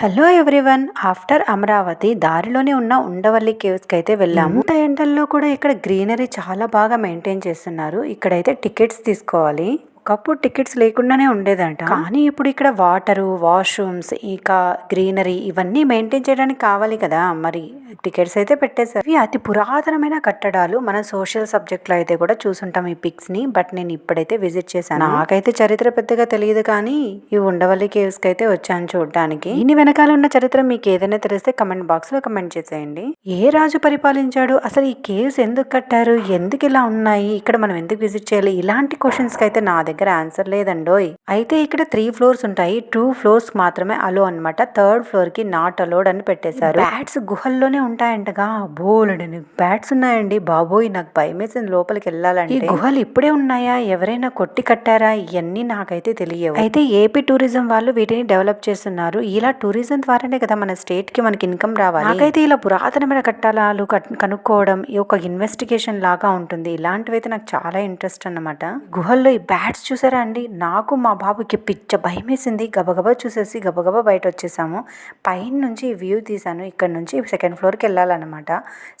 Hello everyone. After Amaravati దారిలోనే ఉన్న ఉండవల్లి కేవ్స్కి అయితే వెళ్ళాము ఎండల్లో కూడా ఇక్కడ గ్రీనరీ చాలా బాగా మెయింటైన్ చేస్తున్నారు. ఇక్కడైతే టికెట్స్ తీసుకోవాలి. ఒకప్పుడు టికెట్స్ లేకుండానే ఉండేదంట. కానీ ఇప్పుడు ఇక్కడ వాటరు వాష్రూమ్స్ ఇంకా గ్రీనరీ ఇవన్నీ మెయింటైన్ చేయడానికి కావాలి కదా. మరి టికెట్స్ అయితే పెట్టేశారు. ఇవి అతి పురాతనమైన కట్టడాలు. మన సోషల్ సబ్జెక్ట్లో అయితే కూడా చూసుంటాం ఈ పిక్స్ని బట్ నేను ఇప్పుడైతే విజిట్ చేశాను. నాకైతే చరిత్ర పెద్దగా తెలియదు కానీ ఈ ఉండవల్లి కేవ్స్కి అయితే వచ్చాను చూడడానికి. దీని వెనకాల ఉన్న చరిత్ర మీకు ఏదైనా తెలిస్తే కమెంట్ బాక్స్లో కమెంట్ చేసేయండి. ఏ రాజు పరిపాలించాడు? అసలు ఈ కేవ్స్ ఎందుకు కట్టారు? ఎందుకు ఇలా ఉన్నాయి? ఇక్కడ మనం ఎందుకు విజిట్ చేయాలి? ఇలాంటి క్వశ్చన్స్కి అయితే నా దగ్గర ఆన్సర్ లేదండోయ్. అయితే ఇక్కడ త్రీ ఫ్లోర్స్ ఉంటాయి. టూ ఫ్లోర్స్ మాత్రమే అలో అన్నమాట. థర్డ్ ఫ్లోర్కి నాట్ అలోడ్ అని పెట్టేశారు. బ్యాట్స్ గుహల్లోనే ఉంటాయంటగా. బోలెడని బ్యాట్స్ ఉన్నాయండి. బాబోయ్ నాకు భయం వేసింది లోపలికి వెళ్ళాలంటే. ఈ గుహలు ఇప్పుడే ఉన్నాయా? ఎవరైనా కొట్టి కట్టారా? ఇవన్నీ నాకైతే తెలియవు. అయితే ఏపీ టూరిజం వాళ్ళు వీటిని డెవలప్ చేస్తున్నారు. ఇలా టూరిజం ద్వారానే కదా మన స్టేట్కి మనకి ఇన్కమ్ రావాలి. నాకైతే ఇలా పురాతనమైన కట్టాలాలు కట్- కనుక్కోవడం ఈ ఒక ఇన్వెస్టిగేషన్ లాగా ఉంటుంది. ఇలాంటివి అయితే నాకు చాలా ఇంట్రెస్ట్ అన్నమాట. గుహల్లో ఈ బ్యాట్స్ చూసారా అండి? నాకు మా బాబుకి పిచ్చ భయం వేసింది గబగబా చూసేసి గబగబా బయట వచ్చేసాము పైన నుంచి వ్యూ తీసాను ఇక్కడ నుంచి సెకండ్ ఫ్లోర్కి వెళ్ళాలన్నమాట.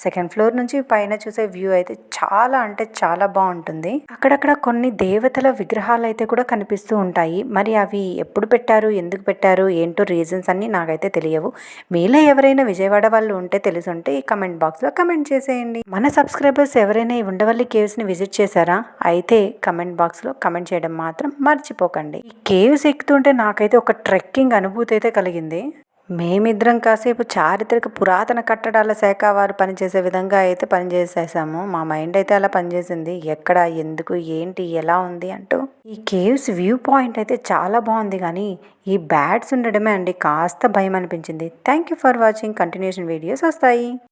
సెకండ్ ఫ్లోర్ నుంచి పైన చూసే వ్యూ అయితే చాలా అంటే చాలా బాగుంటుంది. అక్కడక్కడ కొన్ని దేవతల విగ్రహాలు అయితే కూడా కనిపిస్తూ ఉంటాయి. మరి అవి ఎప్పుడు పెట్టారు? ఎందుకు పెట్టారు? ఏంటో రీజన్స్ అన్ని నాకైతే తెలియవు. మీలో ఎవరైనా విజయవాడ వాళ్ళు ఉంటే తెలిసి ఉంటే ఈ కమెంట్ బాక్స్లో కమెంట్ చేసేయండి. మన సబ్స్క్రైబర్స్ ఎవరైనా ఈ ఉండవల్లి కేవ్స్ని విజిట్ చేశారా? అయితే కమెంట్ బాక్స్లో కమెంట్ చేయండి. మాత్రం మర్చిపోకండి. ఈ కేవ్స్ ఎక్కుతుంటే నాకైతే ఒక ట్రెక్కింగ్ అనుభూతి అయితే కలిగింది. మేమిద్దరం కాసేపు చారిత్రక పురాతన కట్టడాల శాఖ వారు పనిచేసే విధంగా అయితే పనిచేసేసాము. మా మైండ్ అయితే అలా పనిచేసింది. ఎక్కడ ఎందుకు ఏంటి ఎలా ఉంది అంటూ. ఈ కేవ్స్ వ్యూ పాయింట్ అయితే చాలా బాగుంది కానీ ఈ బ్యాడ్స్ ఉండడమే అండి. కాస్త భయం అనిపించింది. Thank you for watching. Continuation videos వస్తాయి.